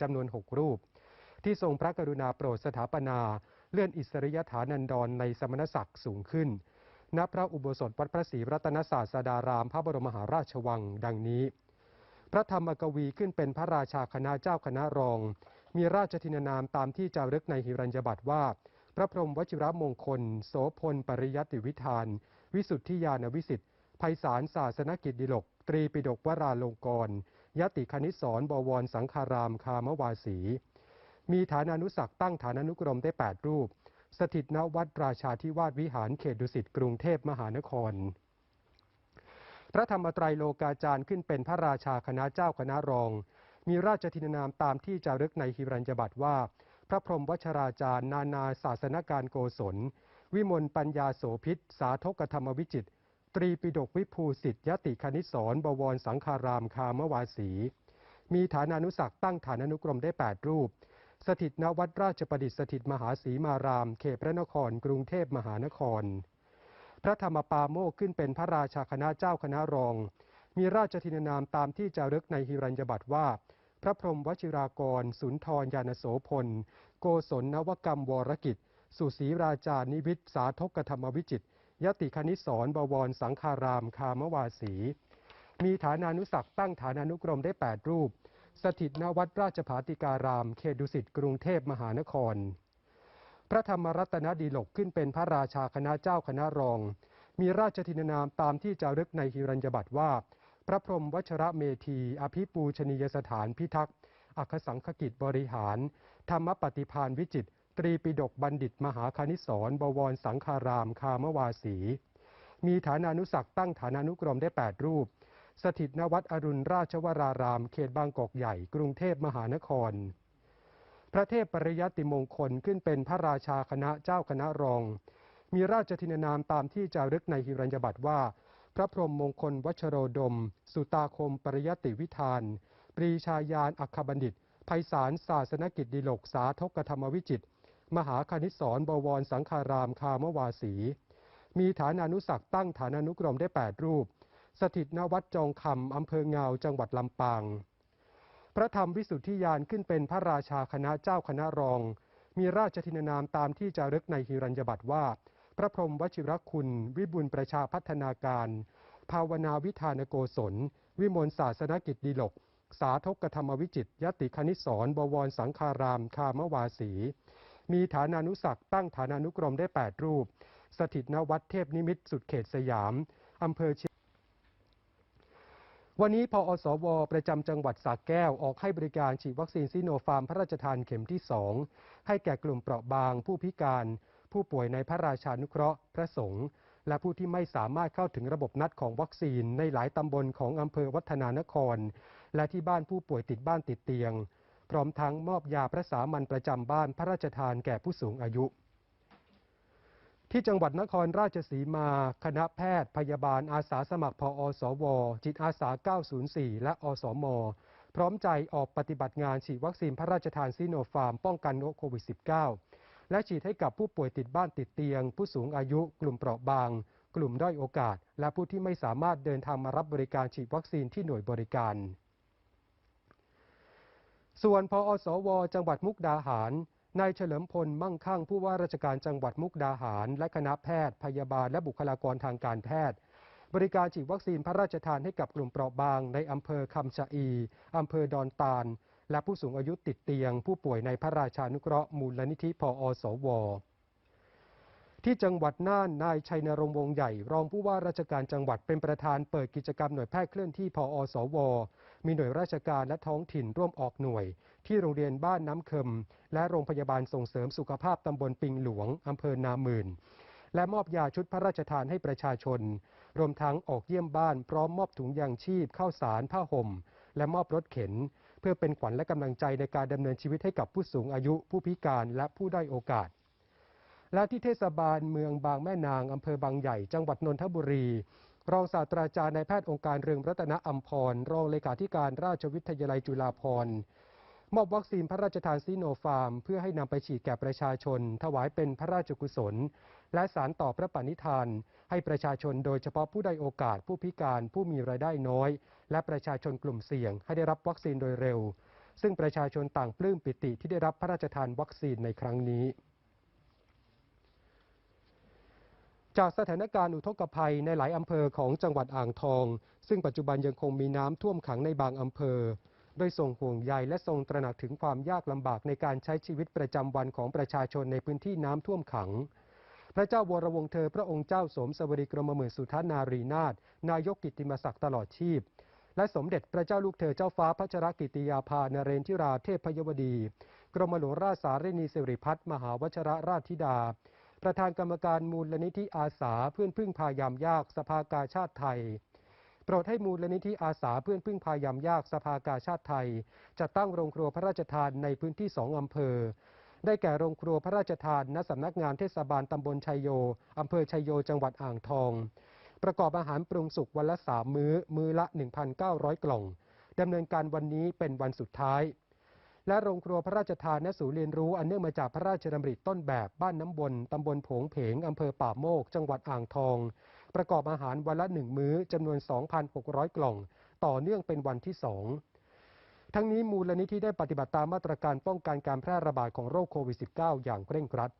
จำนวน6รูป ที่ทรงพระกรุณาโปรดสถาปนา เลื่อนอิสริยฐานันดรในสมณศักดิ์สูงขึ้น ณพระอุโบสถวัดพระศรีรัตนศาสดารามพระบรมมหาราชวัง ดังนี้ พระธรรมกวีขึ้นเป็นพระราชาคณะเจ้าคณะรอง มีราชทินานามตามที่จารึกในหิรัญญบัตรว่า พระพรหมวชิรมงคล โสพลปริยติวิธาน วิสุทธิยานวิสิทธิไพศาลศาสนกิจดิลก ตรีปิฎกวราลงกร ยติคณิสรบวรสังคารามคามวาสี มีฐานานุสักตั้งฐานานุกรมได้ 8 รูป สถิตณวัดราชาธิวาสวิหารเขตดุสิตกรุงเทพมหานคร พระธรรมตรัยโลกาจารย์ขึ้นเป็นพระราชาคณะเจ้าคณะรอง มีราชทินนามตามที่จารึกในฮิรัญญบัตรว่า พระพรหมวชราจารย์ นานาศาสนการโกศล วิมลปัญญาโสพิษ สาธกธรรมวิจิต ตรีปิฎกวิภูสิทธิยติคณิสรบวรสังคารามคามวาสีมีฐานานุสักตั้งฐานานุกรมได้ 8 รูป สถิตณวัดราชประดิษฐ์สถิตมหาศรีมาราม เขตพระนคร กรุงเทพมหานคร พระธรรมปาโมกขึ้นเป็นพระราชาคณะเจ้าคณะรอง มีราชทินานามตามที่จารึกในฮิรัญญบัตรว่า พระพรหมวชิรากร สุนทรยานโสพล โกศลนวกรรมวรกิจ สุศีราจานิวิทสาธกธรรมวิจิต ยติคณิสรบวรสังคารามคามวาสี มีฐานานุสักตั้งฐานานุกรมได้ 8 รูป สถิตณวัดราชภาติการาม เขตดุสิตกรุงเทพมหานคร พระธรรมรัตนดีหลกขึ้นเป็นพระราชาคณะเจ้าคณะรอง มีราชทินานามตามที่จารึกในฮิรัญญบัตรว่า พระพรหมวชระเมธี อภิปูชนียสถานพิทักษ์อักสังคกิจบริหาร ธรรมปฏิพานวิจิต ตรีปิฎกบัณฑิตมหาคณิสรบวรสังคาราม คามวาสี มีฐานานุสักตั้งฐานานุกรมได้ 8 รูป สถิตณวัดอรุณราชวราราม เขตบางกอกใหญ่ กรุงเทพมหานคร พระเทพปริยติมงคลขึ้นเป็นพระราชาคณะเจ้าคณะรอง มีราชทินานามตามที่จารึกในฮิรัญญบัตรว่า พระพรหมมงคลวัชโรดม สุตาคมปริยติวิธาน ปรีชายานอัคบัณฑิต ไพศาลศาสนกิจดิลกสาทกธรรมวิจิต มหาคณิสรบวรสังคารามคามวาสี มีฐานานุสักตั้งฐานานุกรมได้ 8 รูป สถิตณวัดจองคำอำเภอเงาจังหวัดลำปาง พระธรรมวิสุทธิยานขึ้นเป็นพระราชาคณะเจ้าคณะรอง มีราชทินานามตามที่จารึกในฮิรัญญบัตรว่า พระพรหมวชิรคุณ วิบุญประชาพัฒนาการ ภาวนาวิธานโกศล วิมลศาสนกิจดีลกสาทกธรรมวิจิตยติคณิสรบวรสังคารามคามวาสี มีฐานานุสักตั้งฐานานุกรมได้ 8 รูป สถิตณวัดเทพนิมิตสุดเขตสยามอำเภอเชียงวันนี้พออสว ประจำจังหวัดสระแก้วออกให้บริการฉีดวัคซีนซิโนฟาร์มพระราชทานเข็มที่ 2 ให้แก่กลุ่มเปราะบาง ผู้พิการ ผู้ป่วยในพระราชานุเคราะห์ พระสงฆ์และผู้ที่ไม่สามารถเข้าถึงระบบนัดของวัคซีนในหลายตำบลของอำเภอวัฒนานคร และที่บ้านผู้ป่วยติดบ้านติดเตียง พร้อมทั้งมอบยาพระสามัญประจำบ้านพระราชทานแก่ผู้สูงอายุ ที่จังหวัดนครราชสีมา คณะแพทย์ พยาบาลอาสาสมัครพออสว จิตอาสา 904 และอสม พร้อมใจออกปฏิบัติงานฉีดวัคซีนพระราชทานซีโนฟาร์มป้องกันโควิด -19 และฉีดให้กับผู้ป่วยติดบ้านติดเตียง ผู้สูงอายุ กลุ่มเปราะบาง กลุ่มด้อยโอกาส และผู้ที่ไม่สามารถเดินทางมารับบริการฉีดวัคซีนที่หน่วยบริการ ส่วนพออสว จังหวัดมุกดาหารนายเฉลิมพลมั่งคั่งผู้ว่าราชการจังหวัดมุกดาหาร และคณะแพทย์ พยาบาลและบุคลากรทางการแพทย์ บริการฉีดวัคซีนพระราชทานให้กับกลุ่มเปราะบาง ในอำเภอคำชะอีอำเภอดอนตาล และผู้สูงอายุติดเตียง ผู้ป่วยในพระราชานุเคราะห์มูลนิธิพออสว ที่จังหวัดน่านนายชัยนรงค์วงใหญ่ รองผู้ว่าราชการจังหวัดเป็นประธานเปิดกิจกรรมหน่วยแพทย์เคลื่อนที่พออสว มีหน่วยราชการและท้องถิ่นร่วมออกหน่วย ที่โรงเรียนบ้านน้ำเค็มและโรงพยาบาลส่งเสริมสุขภาพตำบลปิงหลวงอำเภอนามื่น และมอบยาชุดพระราชทานให้ประชาชน รวมทั้งออกเยี่ยมบ้านพร้อมมอบถุงยางชีพข้าวสารผ้าห่ม และมอบรถเข็น เพื่อเป็นขวัญและกำลังใจในการดำเนินชีวิตให้กับผู้สูงอายุ ผู้พิการและผู้ด้อยโอกาส และที่เทศบาลเมืองบางแม่นางอำเภอบางใหญ่ จังหวัดนนทบุรี รองศาสตราจารย์นายแพทย์องค์การเรืองรัตนอัมพร รองเลขาธิการราชวิทยาลัยจุฬาภรณ์มอบวัคซีนพระราชทานซีโนฟาร์ม เพื่อให้นำไปฉีดแก่ประชาชน ถวายเป็นพระราชกุศล และสารต่อพระปณิธาน ให้ประชาชนโดยเฉพาะผู้ได้โอกาสผู้พิการผู้มีรายได้น้อย และประชาชนกลุ่มเสี่ยง ให้ได้รับวัคซีนโดยเร็ว ซึ่งประชาชนต่างปลื้มปิติที่ได้รับพระราชทานวัคซีนในครั้งนี้ จากสถานการณ์อุทกภัยในหลายอำเภอของจังหวัดอ่างทอง ซึ่งปัจจุบันยังคงมีน้ำท่วมขังในบางอำเภอโดยส่งห่วงใยและทรงตระหนักถึงความยากลำบากในการใช้ชีวิตประจำวันของประชาชนในพื้นที่น้ำท่วมขัง พระเจ้าวรวงเธอพระองค์เจ้าสมสวริกรมหมื่นสุทานารีนาถนายกกิติมศักดิ์ตลอดชีพ และสมเด็จพระเจ้าลูกเธอเจ้าฟ้าพัชรกิติยาภานเรนทิราเทพยวดี กรมหลวงราชสารินีสิริพัฒน์มหาวชรราชธิดา ประธานกรรมการมูลนิธิอาสาเพื่อนพึ่งพายามยากสภากาชาติไทย โปรดให้มูลนิธิอาสาเพื่อนพึ่งพายามยากสภากาชาติไทยจัดตั้งโรงครัวพระราชทานในพื้นที่สองอำเภอ ได้แก่โรงครัวพระราชทานณสำนักงานเทศบาลตำบลชัยโยอำเภอชัยโยจังหวัดอ่างทอง ประกอบอาหารปรุงสุกวันละสามมื้อ มื้อละ 1,900 กล่องดำเนินการวันนี้เป็นวันสุดท้าย และโรงครัวพระราชทานณสูนเรียนรู้อันเนื่องมาจากพระราชดำริต้นแบบบ้านน้ำบนตำบลผงเพงอำเภอป่าโมก จังหวัดอ่างทอง ประกอบอาหารวันละหนึ่งมื้อจำนวน 2,600 กล่อง ต่อเนื่องเป็นวันที่สองทั้งนี้มูลนิธิได้ปฏิบัติตามมาตรการป้องกันการแพร่ระบาดของโรคโควิด -19 อย่างเคร่งครัด